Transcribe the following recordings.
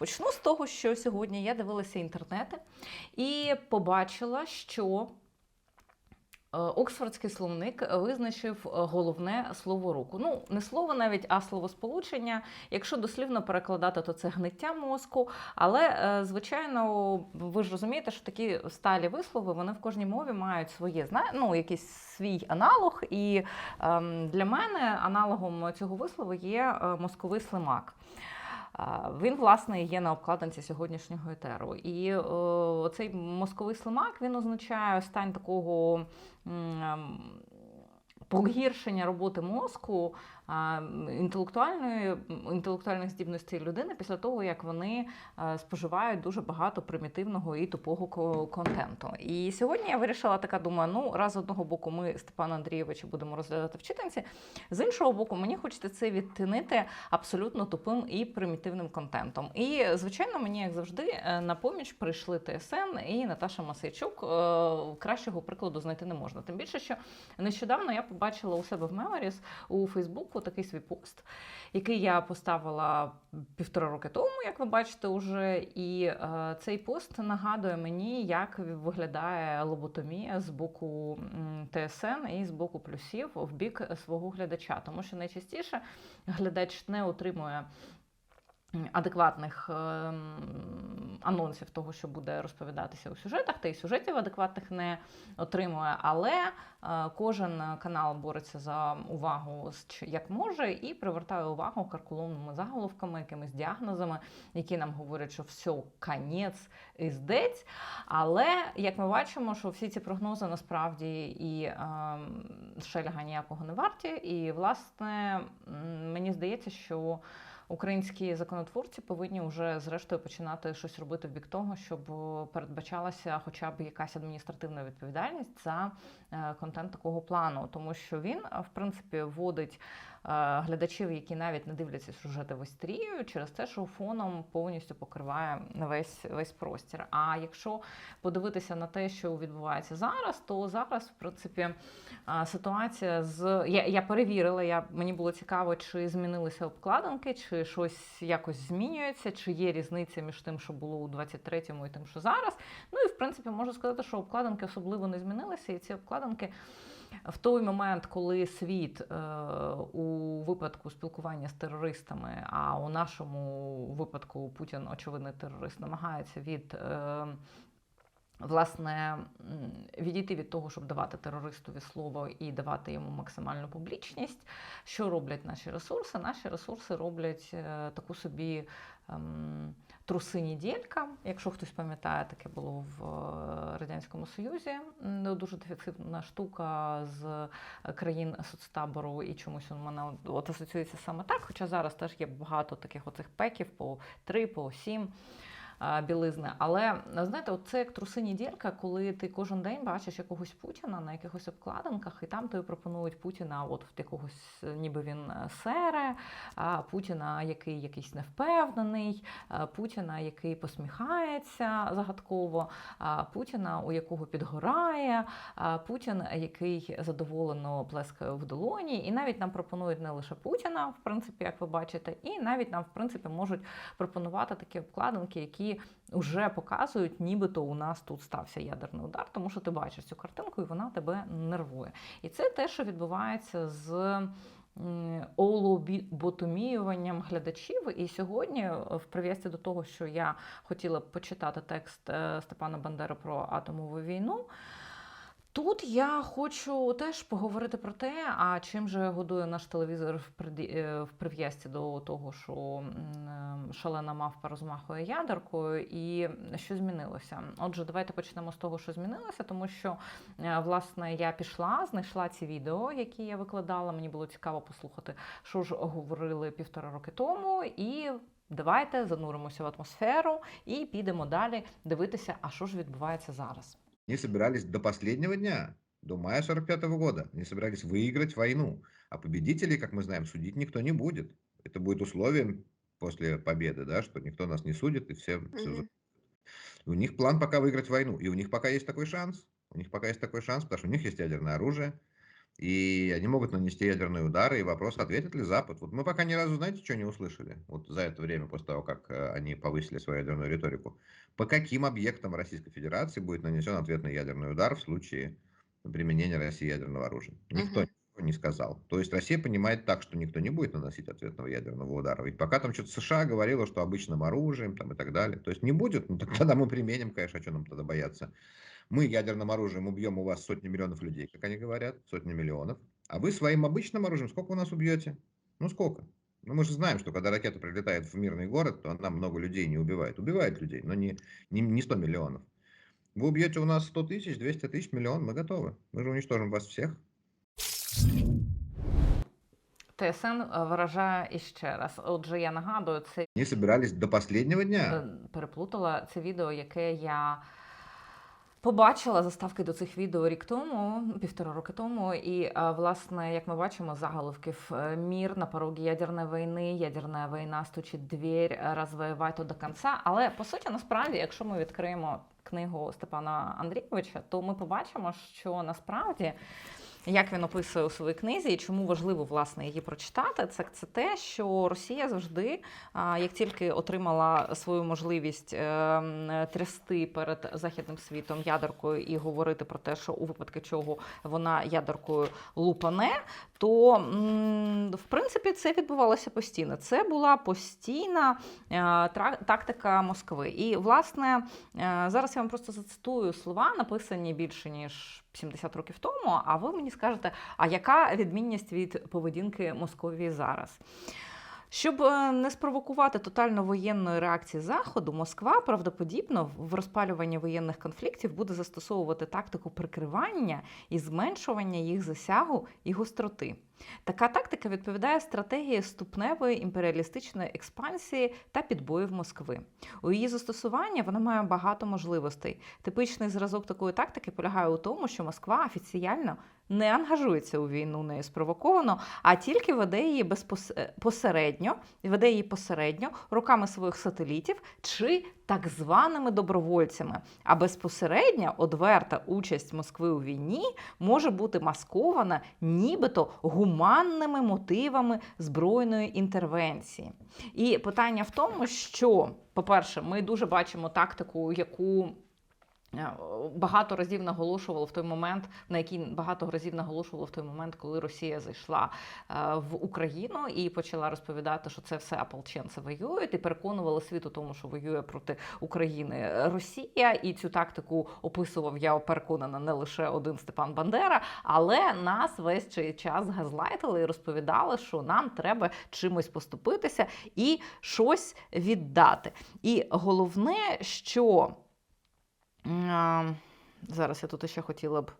Почну з того, що сьогодні я дивилася інтернети і побачила, що е, Оксфордський словник визначив е, головне слово руку. Ну, не слово навіть, а словосполучення. Якщо дослівно перекладати, то це гниття мозку. Але, е, звичайно, ви ж розумієте, що такі сталі вислови вони в кожній мові мають своє ну, якийсь свій аналог. І ем, для мене аналогом цього вислову є мозковий слимак. Він, власне, є на обкладинці сьогоднішнього етеру. І о, цей мозковий слимак він означає стан такого ем, погіршення роботи мозку інтелектуальної, інтелектуальних здібностей людини після того, як вони е, споживають дуже багато примітивного і тупого ко- контенту. І сьогодні я вирішила така, думаю, ну раз з одного боку ми Степана Андрійовича будемо розглядати в читанці, з іншого боку, мені хочеться це відтинити абсолютно тупим і примітивним контентом. І, звичайно, мені, як завжди, е, на поміч прийшли ТСН і Наташа Масейчук. Е, Кращого прикладу знайти не можна. Тим більше, що нещодавно я побачила у себе в Меморіс у Фейсбуку такий свій пост, який я поставила півтора роки тому, як ви бачите, уже. І е, цей пост нагадує мені, як виглядає лоботомія з боку ТСН і з боку плюсів в бік свого глядача. Тому що найчастіше глядач не отримує. Адекватних ем, анонсів того, що буде розповідатися у сюжетах, та й сюжетів адекватних не отримує. Але е, кожен канал бореться за увагу як може, і привертає увагу карколомними заголовками, якимись діагнозами, які нам говорять, що все, конець і здець. Але як ми бачимо, що всі ці прогнози насправді і ем, шельга ніякого не варті. І, власне, мені здається, що українські законотворці повинні вже зрештою починати щось робити в бік того, щоб е, передбачалася хоча б якась адміністративна відповідальність за е, контент такого плану, тому що він, е, в принципі, вводить глядачів, які навіть не дивляться сюжети в через те, що фоном повністю покриває весь весь простір. А якщо подивитися на те, що відбувається зараз, то зараз, в принципі, ситуація з я, я перевірила. Я мені було цікаво, чи змінилися обкладинки, чи щось якось змінюється, чи є різниця між тим, що було у 23-му і тим, що зараз. Ну і в принципі можу сказати, що обкладинки особливо не змінилися, і ці обкладинки. В той момент, коли світ е, у випадку спілкування з терористами, а у нашому випадку Путін, очевидний терорист, намагається від е, власне відійти від того, щоб давати терористові слово і давати йому максимальну публічність. Що роблять наші ресурси? Наші ресурси роблять е, таку собі. ем, Трусині ділька, якщо хтось пам'ятає, таке було в е, Радянському Союзі. Дуже дефіцитна штука з країн соцтабору, і чомусь у мене от- асоціюється саме так. Хоча зараз теж є багато таких оцих пеків по три, по сім білизни. Але знаєте, от це як трусині дірка, коли ти кожен день бачиш якогось Путіна на якихось обкладинках, і там тобі пропонують Путіна, от в якогось, е, ніби він е, сере, Путіна, який якийсь невпевнений, Путіна, який посміхається загадково, Путіна, у якого підгорає, Путін, який задоволено плескає в долоні, і навіть нам пропонують не лише Путіна, в принципі, як ви бачите, і навіть нам, в принципі, можуть пропонувати такі обкладинки, які вже показують, нібито у нас тут стався ядерний удар, тому що ти бачиш цю картинку, і вона тебе нервує. І це те, що відбувається з. Олоботоміюванням глядачів, і сьогодні, е, в прив'язці до того, що я хотіла почитати текст е, Степана Бандера про атомову війну. Тут я хочу теж поговорити про те, а чим же годує наш телевізор в е, прив'язці до того, що е, шалена мавпа розмахує ядеркою, і що змінилося. Отже, давайте почнемо з того, що змінилося, тому що е, власне я пішла, знайшла ці відео, які я викладала. Мені було цікаво послухати, що ж говорили півтора роки тому, і давайте зануримося в атмосферу і підемо далі дивитися, а що ж відбувається зараз. Они собирались до последнего дня, до мая 45 года. Они собирались выиграть войну. А победителей, как мы знаем, судить никто не будет. Это будет условием после победы, да, что никто нас не судит, и все... все У них план пока выиграть войну. И у них пока есть такой шанс. У них пока есть такой шанс, потому что у них есть ядерное оружие. И они могут нанести ядерные удары, и вопрос, ответит ли Запад. Вот мы пока ни разу, знаете, что не услышали? Вот за это время, после того, как э, они повысили свою ядерную риторику. По каким объектам Российской Федерации будет нанесен ответный ядерный удар в случае применения России ядерного оружия? Никто ничего не сказал. То есть Россия понимает так, что никто не будет наносить ответного ядерного удара. Ведь пока там что-то США говорило, что обычным оружием там, и так далее. То есть не будет, ну тогда мы применим, конечно, а что нам тогда бояться? Мы ядерным оружием убьем у вас сотни миллионов людей, как они говорят, сотни миллионов. А вы своим обычным оружием сколько у нас убьете? Ну сколько? Ну мы же знаем, что когда ракета прилетает в мирный город, то она много людей не убивает. Убивает людей, но не, не, не 100 миллионов. Вы убьете у нас 100 тысяч, 200 тысяч, миллион, мы готовы. Мы же уничтожим вас всех. ТСН е, виражає іще раз. Отже, я нагадую, це Они собирались до последнего е, дня. переплутала це відео, яке я. Побачила заставки до цих відео рік тому, півтора роки тому, і власне, як ми бачимо, заголовків е, мір на порогі ядерної війни, ядерна війна стучить двір, розвоювати до кінця. Але по суті, насправді, якщо ми відкриємо книгу Степана Андрійовича, то ми побачимо, що насправді. Як він описує у своїй книзі, і чому важливо власне її прочитати, це, це те, що Росія завжди, як тільки отримала свою можливість е, трясти перед західним світом ядеркою і говорити про те, що у випадку чого вона ядеркою лупане, то в принципі це відбувалося постійно. Це була постійна е, тактика Москви. І власне е, зараз я вам просто зацитую слова, написані більше ніж 70 років тому. А ви мені скажете, а яка відмінність від поведінки Московії зараз? Щоб е, не спровокувати тотально воєнної реакції Заходу, Москва правдоподібно в розпалюванні воєнних конфліктів буде застосовувати тактику прикривання і зменшування їх засягу і гостроти. Така тактика відповідає стратегії ступневої імперіалістичної експансії та підбоїв Москви. У її застосуванні вона має багато можливостей. Типичний зразок такої тактики полягає у тому, що Москва офіціально не ангажується у війну нею спровоковано, а тільки веде її безпосередньо, веде її посередньо руками своїх сателітів чи так званими добровольцями. А безпосередня одверта участь Москви у війні може бути маскована нібито гуманними мотивами збройної інтервенції. І питання в тому, що, по-перше, ми дуже бачимо тактику, яку. Е, Багато разів наголошувало в той момент, на який багато разів наголошувало в той момент, коли Росія зайшла е, в Україну і почала розповідати, що це все ополченці воюють, і переконувала світ у тому, що воює проти України Росія. І цю тактику описував я переконана не лише один Степан Бандера, але нас весь цей час газлайтили і розповідали, що нам треба чимось поступитися і щось віддати. І головне, що зараз я тут ще хотіла б.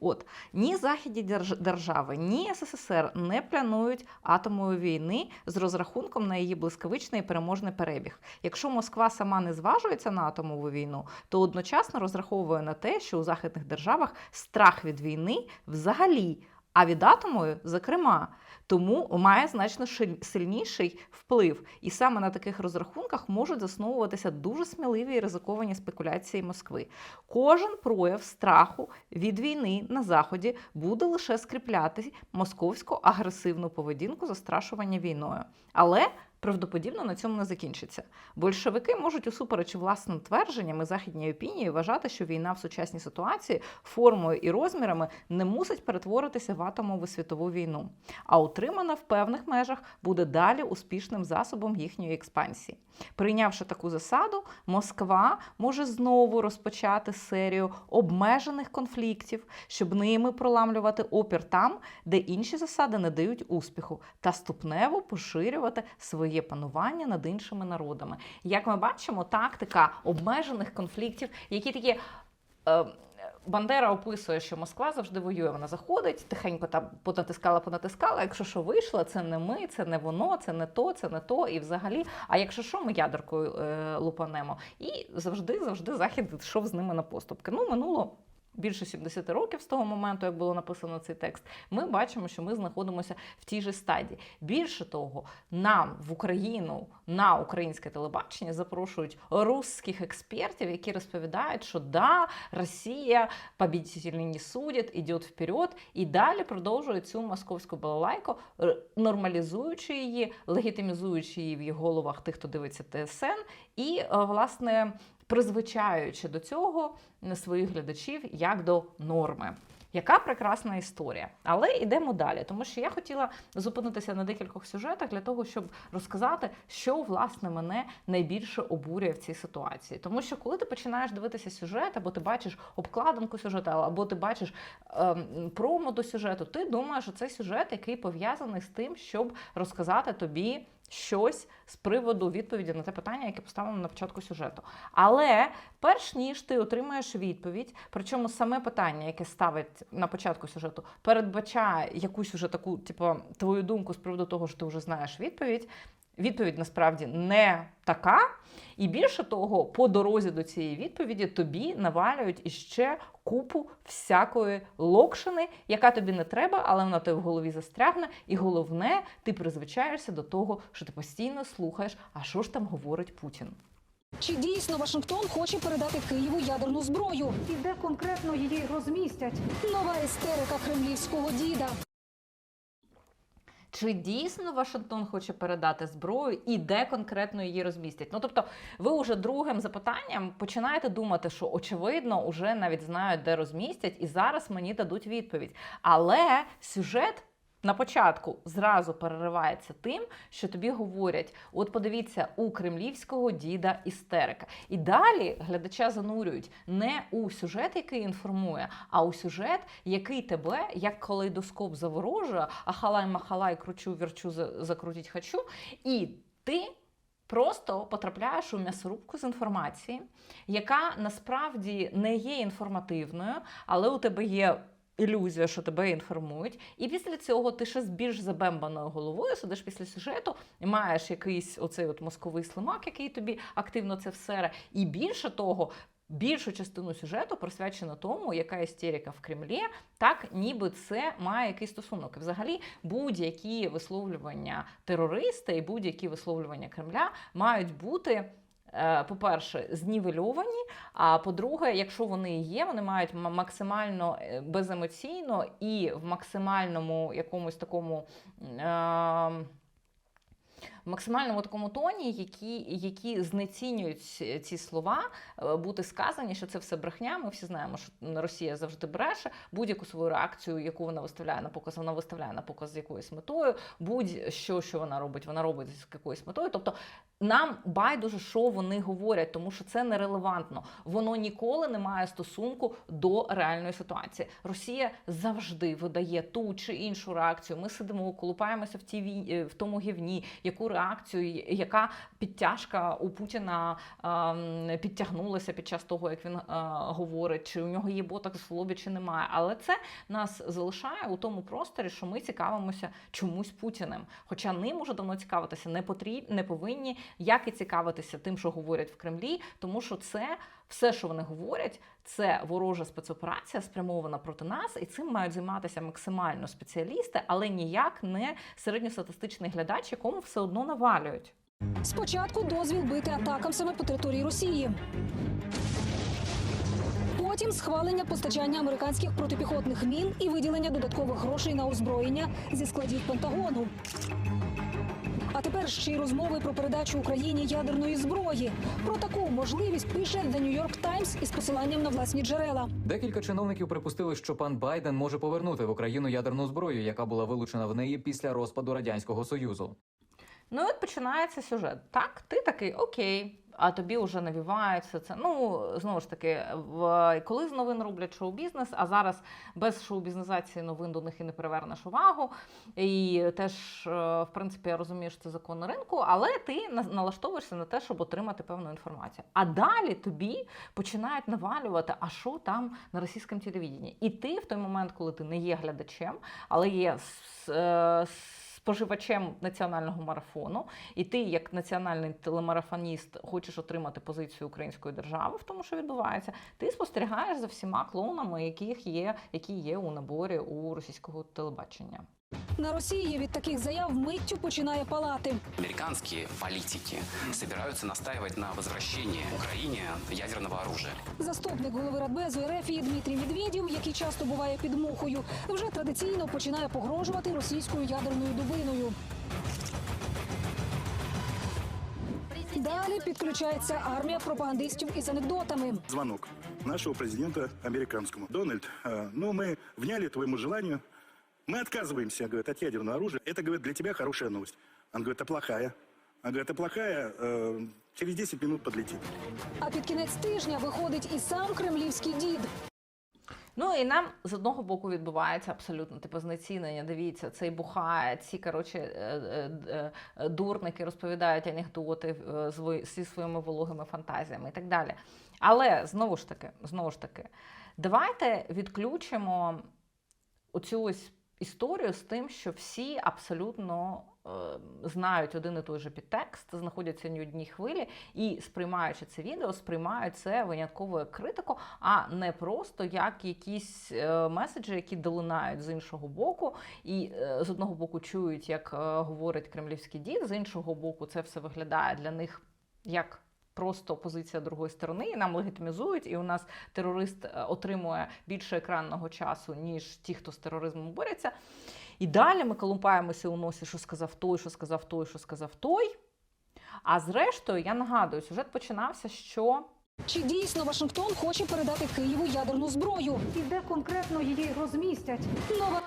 От ні західні держави, ні СССР не планують атомної війни з розрахунком на її блискавичний і переможний перебіг. Якщо Москва сама не зважується на атомову війну, то одночасно розраховує на те, що у західних державах страх від війни взагалі, а від атомої, зокрема. Тому має значно сильніший вплив. І саме на таких розрахунках можуть засновуватися дуже сміливі і ризиковані спекуляції Москви. Кожен прояв страху від війни на заході буде лише скріпляти московську агресивну поведінку застрашування війною. Але правдоподібно на цьому не закінчиться. Большевики можуть усупереч власним твердженням і західній опінії вважати, що війна в сучасній ситуації формою і розмірами не мусить перетворитися в атомову світову війну, а утримана в певних межах буде далі успішним засобом їхньої експансії. Прийнявши таку засаду, Москва може знову розпочати серію обмежених конфліктів, щоб ними проламлювати опір там, де інші засади не дають успіху, та ступнево поширювати своє панування над іншими народами. Як ми бачимо, тактика обмежених конфліктів, які такі. Е, Бандера описує, що Москва завжди воює. Вона заходить, тихенько там понатискала, понатискала. Якщо що вийшло, це не ми, це не воно, це не то, це не то. І взагалі, а якщо що, ми ядеркою е, лупанемо. І завжди, завжди захід йшов з ними на поступки. Ну, минуло більше 70 років з того моменту, як було написано цей текст, ми бачимо, що ми знаходимося в тій же стадії. Більше того, нам в Україну на українське телебачення запрошують русських експертів, які розповідають, що да, Росія победителей не судять, іде вперед, і далі продовжують цю московську балалайку, нормалізуючи її, легітимізуючи її в головах тих, хто дивиться ТСН, і е, власне призвичаючи до цього своїх глядачів як до норми. Яка прекрасна історія. Але йдемо далі, тому що я хотіла зупинитися на декількох сюжетах для того, щоб розказати, що власне мене найбільше обурює в цій ситуації. Тому що коли ти починаєш дивитися сюжет, або ти бачиш обкладинку сюжету, або ти бачиш ем, промо до сюжету, ти думаєш, що це сюжет, який пов'язаний з тим, щоб розказати тобі щось з приводу відповіді на те питання, яке поставлено на початку сюжету. Але перш ніж ти отримаєш відповідь, причому саме питання, яке ставить на початку сюжету, передбачає якусь уже таку, типу, твою думку з приводу того, що ти вже знаєш відповідь. Відповідь насправді не така, і більше того, по дорозі до цієї відповіді тобі навалюють іще купу всякої локшини, яка тобі не треба, але вона тебе в голові застрягне. І головне, ти призвичаєшся до того, що ти постійно слухаєш, а що ж там говорить Путін. Чи дійсно Вашингтон хоче передати Києву ядерну зброю? І де конкретно її розмістять? Нова істерика кремлівського діда. Чи дійсно Вашингтон хоче передати зброю і де конкретно її розмістять? Ну тобто, ви уже другим запитанням починаєте думати, що очевидно уже навіть знають, де розмістять, і зараз мені дадуть відповідь. Але сюжет. На початку зразу переривається тим, що тобі говорять: от подивіться, у кремлівського діда істерика. І далі глядача занурюють не у сюжет, який інформує, а у сюжет, який тебе як калейдоскоп заворожує, а халай махалай кручу, вірчу, закрутіть хочу, і ти. Просто потрапляєш у м'ясорубку з інформації, яка насправді не є інформативною, але у тебе є ілюзія, що тебе інформують. І після цього ти ще з більш забембаною головою сидиш після сюжету і маєш якийсь оцей от мозковий слимак, який тобі активно це всере. І більше того. Більшу частину сюжету присвячено тому, яка істерика в Кремлі, так ніби це має якийсь стосунок. Взагалі, будь-які висловлювання терориста і будь-які висловлювання Кремля мають бути. Е, По-перше, знівельовані. А по-друге, якщо вони є, вони мають максимально е, беземоційно і в максимальному якомусь такому. Е- максимальному такому тоні, які, які знецінюють ці- ці слова, е, бути сказані, що це все брехня. Ми всі знаємо, що Росія завжди бреше. Будь-яку свою реакцію, яку вона виставляє на показ, вона виставляє на показ з якоюсь метою. Будь-що, що вона робить, вона робить з якоюсь метою. Тобто нам байдуже, що вони говорять, тому що це нерелевантно. Воно ніколи не має стосунку до реальної ситуації. Росія завжди видає ту чи іншу реакцію. Ми сидимо, колупаємося в вій- е, в тому гівні, яку реакцію, яка підтяжка у Путіна ем, підтягнулася під час того, як він е, говорить, чи у нього є ботокс в лобі, чи немає. Але це нас залишає у тому просторі, що ми цікавимося чомусь Путіним. Хоча ним уже давно цікавитися не потрібне не повинні, як і цікавитися тим, що говорять в Кремлі, тому що це все, що вони говорять, це ворожа спецоперація спрямована проти нас, і цим мають займатися максимально спеціалісти, але ніяк не середньостатистичний глядач, якому все одно навалюють. Спочатку дозвіл бити атакам саме по території Росії. Потім схвалення постачання американських протипіхотних мін і виділення додаткових грошей на озброєння зі складів Пентагону. Тепер ще й розмови про передачу Україні ядерної зброї. Про таку можливість пише The New York Times із посиланням на власні джерела. Декілька чиновників припустили, що пан Байден може повернути в Україну ядерну зброю, яка була вилучена в неї після розпаду радянського союзу. Ну і от починається сюжет. Так, ти такий окей. А тобі вже навіваються це. Ну знову ж таки, в коли з новин роблять шоу-бізнес, а зараз без шоу-бізнесації новин до них і не привернеш увагу. І теж, е, в принципі, я розумію, що це закон ринку, але ти налаштовуєшся на те, щоб отримати певну інформацію. А далі тобі починають навалювати, а що там на російському телевіденні. І ти в той момент, коли ти не є глядачем, але є с- е, споживачем національного марафону, і ти, як національний телемарафоніст, хочеш отримати позицію української держави в тому, що відбувається, ти спостерігаєш за всіма клоунами, яких є, які є у наборі у російського телебачення. На Росії від таких заяв миттю починає палати. Американские политики собираются настаивать на возвращении Украине ядерного оружия. Заступник голови Радбезу РФ Дмитрій Медведєв, який часто буває під мухою, вже традиційно починає погрожувати російською ядерною дубиною. Далі підключається армія пропагандистів із анекдотами. звонок нашего президента американскому. Дональд, э, ну мы вняли твоему желанию. Мы отказываемся, говорит, от ядерного оружия. Это, говорит, для тебя хорошая новость. Он говорит, а плохая? Он говорит, а плохая э, через 10 минут подлетит. А під кінець тижня виходить і сам кремлівський дід. Ну і нам з одного боку відбувається абсолютно типу знецінення. Дивіться, цей бухає, ці коротше е, е, е, дурники розповідають анекдоти е, зви- зі своїми вологими фантазіями і так далі. Але знову ж таки, знову ж таки, давайте відключимо оцю ось історію з тим, що всі абсолютно е, знають один і той же підтекст, знаходяться на одній хвилі і сприймаючи це відео, сприймають це винятково як критику, а не просто як якісь е, меседжі, які долинають з іншого боку, і е, з одного боку чують, як е, говорить кремлівський дід, з іншого боку, це все виглядає для них як. Просто позиція другої сторони, і нам легітимізують, і у нас терорист е, отримує більше екранного часу, ніж ті, хто з тероризмом бореться. І далі ми колумпаємося у носі, що сказав той, що сказав той, що сказав той. А зрештою, я нагадую, сюжет починався, що Чи дійсно Вашингтон хоче передати Києву ядерну зброю? І де конкретно її розмістять? Нова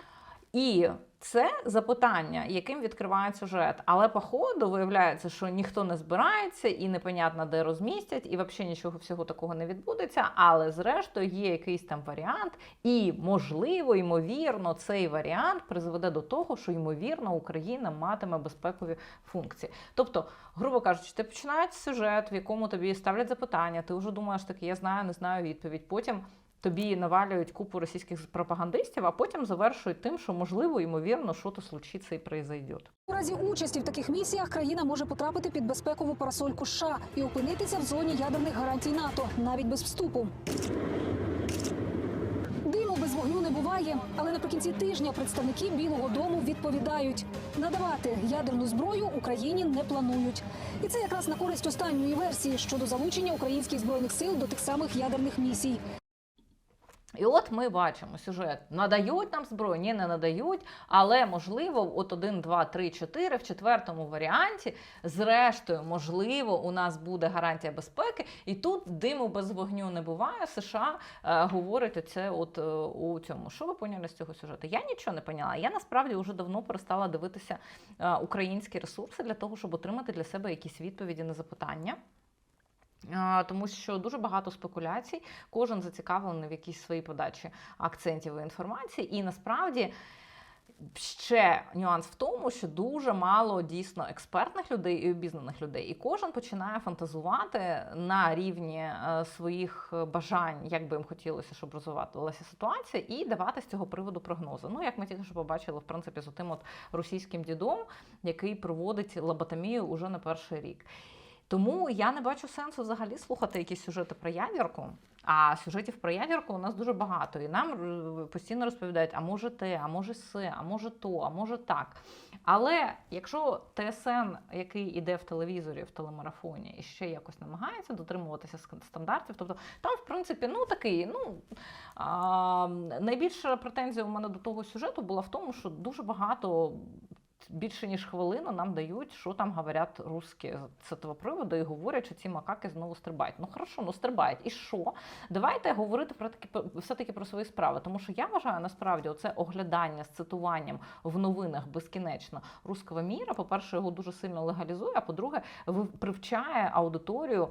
І це запитання, яким відкриває сюжет. Але по ходу виявляється, що ніхто не збирається і непонятно, де розмістять, і взагалі нічого всього такого не відбудеться. Але зрештою є якийсь там варіант, і можливо, ймовірно, цей варіант призведе до того, що ймовірно Україна матиме безпекові функції. Тобто, грубо кажучи, ти починаєш сюжет, в якому тобі ставлять запитання, ти вже думаєш таки, я знаю, не знаю відповідь. Потім тобі навалюють купу російських пропагандистів, а потім завершують тим, що можливо, ймовірно, що то случиться і произойде. у разі участі в таких місіях країна може потрапити під безпекову парасольку США і опинитися в зоні ядерних гарантій НАТО, навіть без вступу. Диму без вогню не буває, але наприкінці тижня представники Білого Дому відповідають: надавати ядерну зброю Україні не планують. І це якраз на користь останньої версії щодо залучення українських збройних сил до тих самих ядерних місій. І от ми бачимо сюжет: надають нам зброю, ні, не надають, але можливо, от 1, 2, 3, 4 в четвертому варіанті, зрештою, можливо, у нас буде гарантія безпеки, і тут диму без вогню не буває. США е, говорить оце от е, у цьому. Що ви поняли з цього сюжету? Я нічого не поняла. Я насправді вже давно перестала дивитися е, українські ресурси для того, щоб отримати для себе якісь відповіді на запитання. Тому що дуже багато спекуляцій, кожен зацікавлений в якійсь своїй подачі акцентів і інформації. І насправді ще нюанс в тому, що дуже мало дійсно експертних людей і обізнаних людей, і кожен починає фантазувати на рівні е, своїх бажань, як би їм хотілося, щоб розвивалася ситуація, і давати з цього приводу прогнози. Ну, як ми тільки що побачили, в принципі, з тим от російським дідом, який проводить лоботомію уже не перший рік. Тому я не бачу сенсу взагалі слухати якісь сюжети про ядерку. А сюжетів про ядерку у нас дуже багато. І нам е, постійно розповідають, а може те, а може се, а може то, а може так. Але якщо ТСН, який іде в телевізорі, в телемарафоні, і ще якось намагається дотримуватися стандартів, тобто там, в принципі, ну такий, ну а, найбільша претензія у мене до того сюжету була в тому, що дуже багато більше ніж хвилину нам дають, що там говорять русські з цього приводу, і говорять, що ці макаки знову стрибають. Ну хорошо, ну стрибають. І що? Давайте говорити про такі все-таки про свої справи. Тому що я вважаю насправді оце оглядання з цитуванням в новинах безкінечно руського міра. По-перше, його дуже сильно легалізує. А по-друге, привчає аудиторію.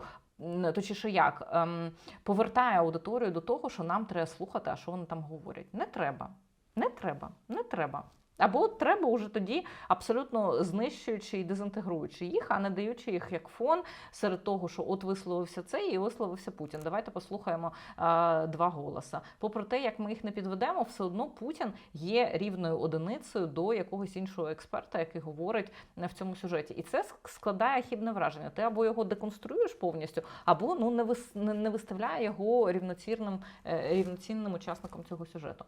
Точніше, як ем, повертає аудиторію до того, що нам треба слухати, а що вони там говорять. Не треба. Не треба, не треба. Або треба уже тоді абсолютно знищуючи і дезінтегруючи їх, а не даючи їх як фон серед того, що от висловився цей і висловився Путін. Давайте послухаємо а, два голоса. Попри те, як ми їх не підведемо, все одно Путін є рівною одиницею до якогось іншого експерта, який говорить в цьому сюжеті. І це складає хібне враження. Ти або його деконструюєш повністю, або ну не вис- не виставляє його рівноцінним, е, рівноцінним учасником цього сюжету.